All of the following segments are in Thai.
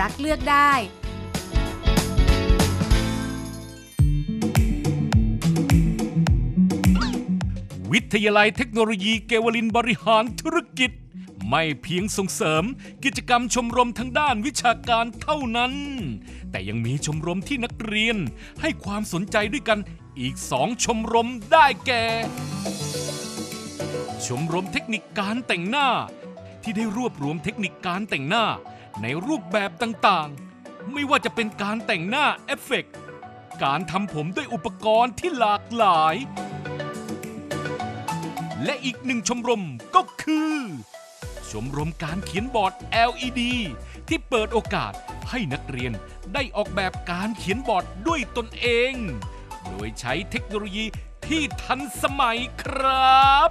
รักเลือกได้ วิทยาลัยเทคโนโลยีเกวลินบริหารธุรกิจ ไม่เพียงส่งเสริมกิจกรรมชมรมทางด้านวิชาการเท่านั้น แต่ยังมีชมรมที่นักเรียนให้ความสนใจด้วยกันอีกสองชมรมได้แก่ ชมรมเทคนิคการแต่งหน้า ที่ได้รวบรวมเทคนิคการแต่งหน้า ในรูปแบบต่างๆ ไม่ว่าจะเป็นการแต่งหน้าเอฟเฟกต์การทำผมด้วยอุปกรณ์ที่หลากหลาย และอีกหนึ่งชมรมก็คือ ชมรมการเขียนบอร์ด LED ที่เปิดโอกาสให้นักเรียนได้ออกแบบการเขียนบอร์ดด้วยตนเอง โดยใช้เทคโนโลยีที่ทันสมัยครับ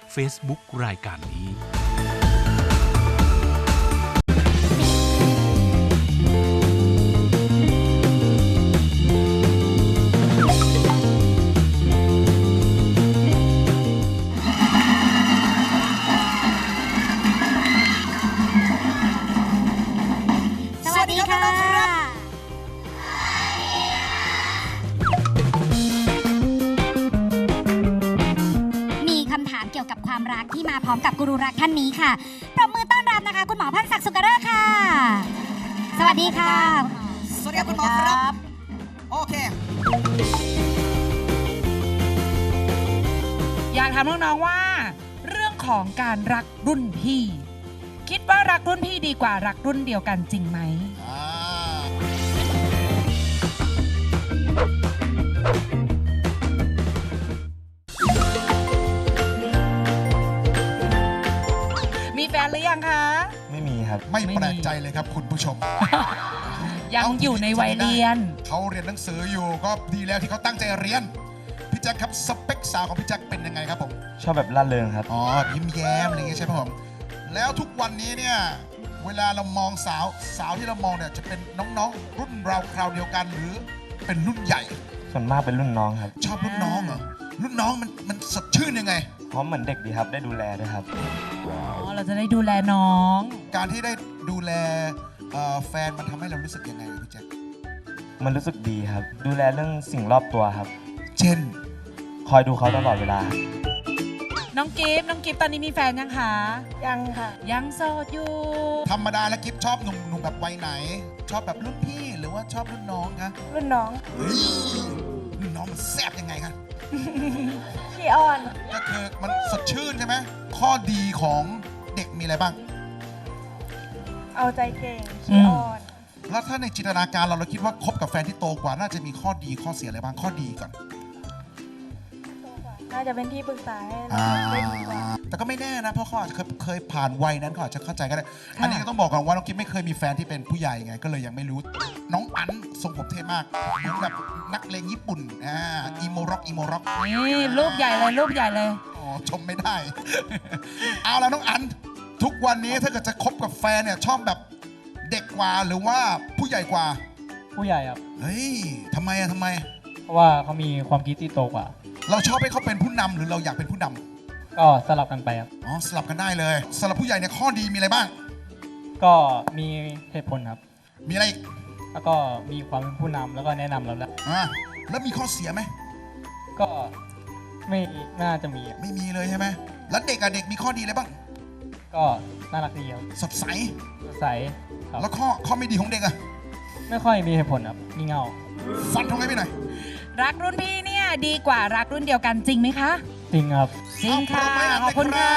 Facebook รายการนี้ สวัสดีค่ะ ความรักที่มาพร้อมกับกูรูรักท่านนี้ค่ะปรบมือต้อนรับนะคะ คุณหมอพันศักดิ์สุกเริกษ์ค่ะ สวัสดีค่ะ สวัสดีครับคุณหมอครับ โอเค อยากถามน้องๆว่า เรื่องของการรักรุ่นพี่ คิดว่ารักรุ่นพี่ดีกว่ารักรุ่นเดียวกันจริงไหมมี ครับ ไม่ไม่มี แปลกใจเลยครับคุณผู้ชม ยังอยู่ในวัยเรียน เขาเรียนหนังสืออยู่ก็ดีแล้วที่เขาตั้งใจเรียน พี่แจ็คครับสเปคสาวของพี่แจ็คเป็นยังไงครับผม ชอบแบบล่าเริงครับ อ๋อยิ้มแย้มอะไรอย่างเงี้ยใช่ไหมผม แล้วทุกวันนี้เนี่ย เวลาเรามองสาวสาวที่เรามองเนี่ยจะเป็นน้องๆ รุ่นเราคราวเดียวกันหรือเป็นรุ่นใหญ่ ส่วนมากเป็นรุ่นน้องครับ ชอบรุ่นน้องเหรอรุ่นน้องมันมันสดชื่นยังไงเพราะเหมือนเด็กดีครับ ได้ดูแลด้วยครับ อ๋อเราจะได้ดูแลน้อง การที่ได้ดูแลเอ่อแฟนมันทำให้เรารู้สึกยังไงพี่แจ็คมันรู้สึกดีครับ ดูแลเรื่องสิ่งรอบตัวครับ เช่น คอยดูเขาตลอดเวลา น้องกิฟต์น้องกิฟต์ตอนนี้มีแฟนยังคะยังค่ะ ยังโสดอยู่ ธรรมดาแล้วกิฟชอบหนุ่มหนุ่มแบบวัยไหน ชอบแบบรุ่นพี่หรือว่าชอบรุ่นน้องคะรุ่นน้องเฮ้ยรุ่นน้องมันแซ่บยังไงคะพี่ออนก็คือมันสดชื่นใช่ ไหมข้อดีของเด็กมีอะไรบ้าง เอาใจเก่งอืมแล้วถ้าในจินตนาการเราเราคิดว่าคบกับแฟนที่โตกว่าน่าจะมีข้อดีข้อเสียอะไรบ้างข้อดีก่อน น่าจะเป็นที่ปรึกษาให้เราอ่าได้ดีกว่า แต่ก็ไม่แน่นะเพราะเขาอาจจะเคยเคยผ่านวัยนั้นเขาอาจจะเข้าใจก็ได้ อันนี้ก็ต้องบอกก่อนว่าน้องกิ๊ฟไม่เคยมีแฟนที่เป็นผู้ใหญ่ไง ก็เลยยังไม่รู้ น้องอันทรงผมเท่มากเหมือนแบบนักเลงญี่ปุ่นอ่าอีโมร็อกอีโมร็อก นี่รูปใหญ่เลยรูปใหญ่เลย อ๋อชมไม่ได้ เอาละน้องอันทุกวันนี้ถ้าเกิดจะคบกับแฟนเนี่ยชอบแบบเด็กกว่าหรือว่าผู้ใหญ่กว่า ผู้ใหญ่ครับ เฮ้ยทำไมอะทำไม เพราะว่าเขามีความคิดที่โตกว่า เราชอบให้เขาเป็นผู้นำหรือเราอยากเป็นผู้นำก็สลับกันไปครับ อ๋อสลับกันได้เลยสำหรับผู้ใหญ่เนี่ยข้อดีมีอะไรบ้าง ก็มีเหตุผลครับ มีอะไรอีกแล้วก็มีความเป็นผู้นำแล้วก็แนะนำเราแล้ว อ่าแล้วมีข้อเสียไหมก็ ไม่น่าจะมีครับไม่มีเลยใช่ไหมแล้วเด็กอะเด็กมีข้อดีอะไรบ้าง ก็น่ารักดีครับสดใส สดใสครับแล้วข้อข้อไม่ดีของเด็กอะไม่ค่อยมีเหตุผลครับงี่เง่าฟันทงให้ไปหน่อยรักรุ่นพี่เนี่ยดีกว่ารักรุ่นเดียวกันจริงไหมคะ จริงครับ จริงค่ะเอาปรบมือให้ขอบคุณหน่ค่ะ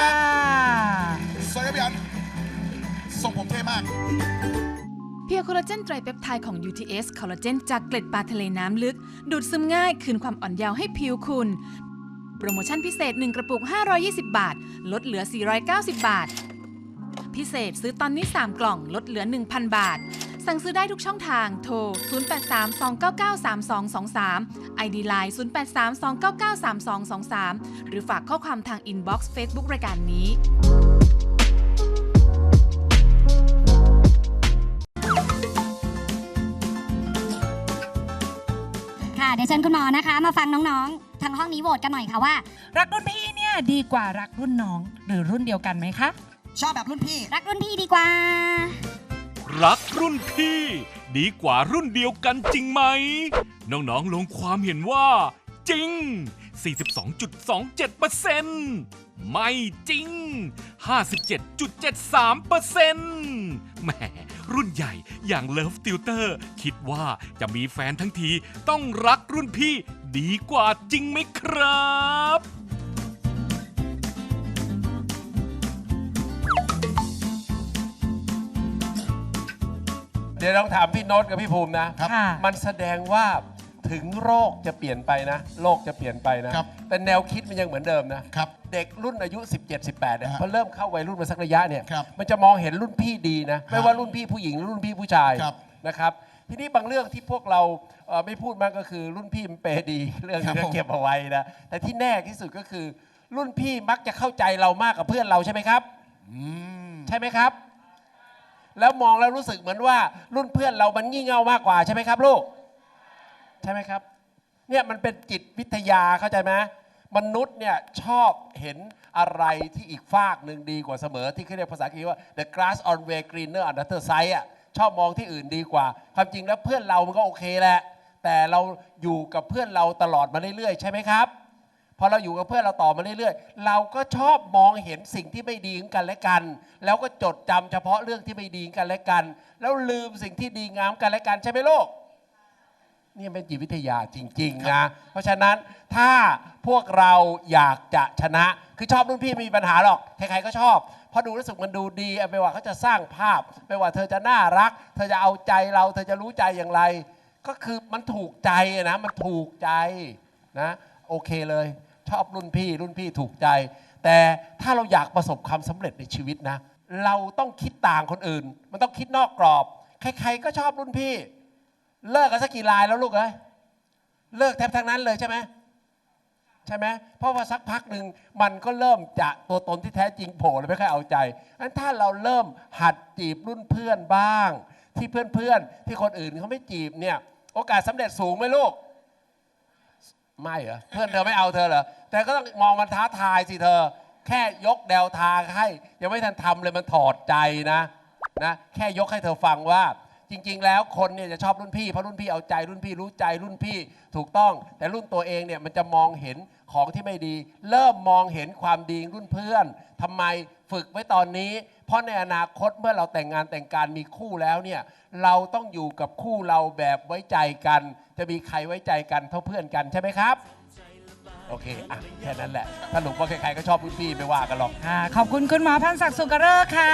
อยสวยครับพี่อันทรงผมเท่มาก เพียวคอลลาเจนไตรเปปไทด์ของ UTS คอลลาเจนจากเกล็ดปลาทะเลน้ำลึก ดูดซึมง่าย คืนความอ่อนเยาว์ให้ผิวคุณ โปรโมชั่นพิเศษ 1 กระปุก 520 บาท ลดเหลือ 490 บาท พิเศษซื้อตอนนี้ 3 กล่อง ลดเหลือ 1,000 บาท สั่งซื้อได้ทุกช่องทาง โทร 0832993223 ID Line 0832993223 หรือฝากข้อความทางอินบ็อกซ์เฟซบุ๊กรายการนี้ค่ะเดี๋ยวเชิญคุณหมอนะคะ มาฟังน้องๆ ทางห้องนี้โหวตกันหน่อยค่ะว่า รักรุ่นพี่เนี่ยดีกว่ารักรุ่นน้อง หรือรุ่นเดียวกันไหมคะ ชอบแบบรุ่นพี่ รักรุ่นพี่ดีกว่า รักรุ่นพี่ ดีกว่ารุ่นเดียวกันจริงไหม น้องๆลงความเห็นว่า จริง 42.27%ไม่จริง 57.73%แหม รุ่นใหญ่อย่างเลิฟติวเตอร์คิดว่าจะมีแฟนทั้งทีต้องรักรุ่นพี่ดีกว่าจริงไหมครับเดี๋ยวต้องถามพี่โน้ตกับพี่ภูมินะครับค่ะมันแสดงว่า ถึงโรคจะเปลี่ยนไปนะโลกจะเปลี่ยนไปนะครับ แต่แนวคิดมันยังเหมือนเดิมนะ ครับ เด็กรุ่นอายุ 17 18เนี่ยฮะพอเริ่มเข้าวัยรุ่นมาสักระยะเนี่ย ครับมันจะมองเห็นรุ่นพี่ดีนะ ไม่ว่ารุ่นพี่ผู้หญิงหรือรุ่นพี่ผู้ชายครับนะครับ ทีนี้บางเรื่องที่พวกเราเอ่อไม่พูดมากก็คือรุ่นพี่มันเปย์ดีเรื่องครับนี้ผมเก็บเอาไว้นะ แต่ที่แน่ที่สุดก็คือ รุ่นพี่มักจะเข้าใจเรามากกว่าเพื่อนเราใช่ไหมครับ อืมใช่ไหมครับ แล้วมองแล้วรู้สึกเหมือนว่ารุ่นเพื่อนเรามันงี่เง่ามากกว่าใช่ไหมครับลูก ใช่ไหมครับเนี่ยมันเป็นจิตวิทยาเข้าใจไหมมนุษย์เนี่ยชอบเห็นอะไรที่อีกฝากหนึ่งดีกว่าเสมอที่เขาเรียกภาษาอังกฤษว่า the grass on way greener on the other side อะชอบมองที่อื่นดีกว่า ความจริงแล้วเพื่อนเรามันก็โอเคแหละ แต่เราอยู่กับเพื่อนเราตลอดมาเรื่อยๆ ใช่ไหมครับพอเราอยู่กับเพื่อนเราต่อมาเรื่อยๆ เราก็ชอบมองเห็นสิ่งที่ไม่ดีของกันและกัน แล้วก็จดจำเฉพาะเรื่องที่ไม่ดีกันและกัน แล้วลืมสิ่งที่ดีงามกันและกันใช่ไหมลูก นี่เป็นจิตวิทยาจริงๆนะเพราะฉะนั้นถ้าพวกเราอยากจะชนะ คือชอบรุ่นพี่ไม่มีปัญหาหรอกใครๆก็ชอบเพราะดูรู้สึกมันดูดีไม่ว่าเขาจะสร้างภาพ ไม่ว่าเธอจะน่ารัก เธอจะเอาใจเรา เธอจะรู้ใจอย่างไร ก็คือมันถูกใจนะมันถูกใจนะโอเคเลย ชอบรุ่นพี่รุ่นพี่ถูกใจ แต่ถ้าเราอยากประสบความสำเร็จในชีวิตนะ เราต้องคิดต่างคนอื่น มันต้องคิดนอกกรอบ ใครๆก็ชอบรุ่นพี่ เลิกกันสักกี่รายแล้วลูกเอ้ยเลิกแทบทั้งนั้นเลยใช่ไหมใช่ไหมเพราะว่าสักพักหนึ่งมันก็เริ่มจะตัวตนที่แท้จริงโผล่แล้วไม่ค่อยเอาใจงั้นถ้าเราเริ่มหัดจีบรุ่นเพื่อนบ้าง ที่เพื่อนๆ ที่คนอื่นเขาไม่จีบเนี่ยโอกาสสำเร็จสูงไหมลูก ไม่เหรอเพื่อนเธอไม่เอาเธอเหรอแต่ก็ต้องมองมันท้าทายสิเธอ แค่ยกแนวทางให้ ยังไม่ทันทำเลยมันถอดใจนะนะแค่ยกให้เธอฟังว่า จริง ๆ แล้วคนเนี่ยจะชอบรุ่นพี่เพราะรุ่นพี่เอาใจรุ่นพี่รู้ใจรุ่นพี่ถูกต้อง แต่รุ่นตัวเองเนี่ยมันจะมองเห็นของที่ไม่ดี เริ่มมองเห็นความดีรุ่นเพื่อนทำไมฝึกไว้ตอนนี้ เพราะในอนาคตเมื่อเราแต่งงานแต่งการมีคู่แล้วเนี่ยเราต้องอยู่กับคู่เราแบบไว้ใจกัน จะมีใครไว้ใจกันเท่าเพื่อนกันใช่ไหมครับ โอเคอะแค่นั้นแหละสรุปว่าใครๆก็ชอบรุ่นพี่ไม่ว่ากันหรอก ค่ะขอบคุณคุณหมอพันศักดิ์สุกเริกษ์ค่ะ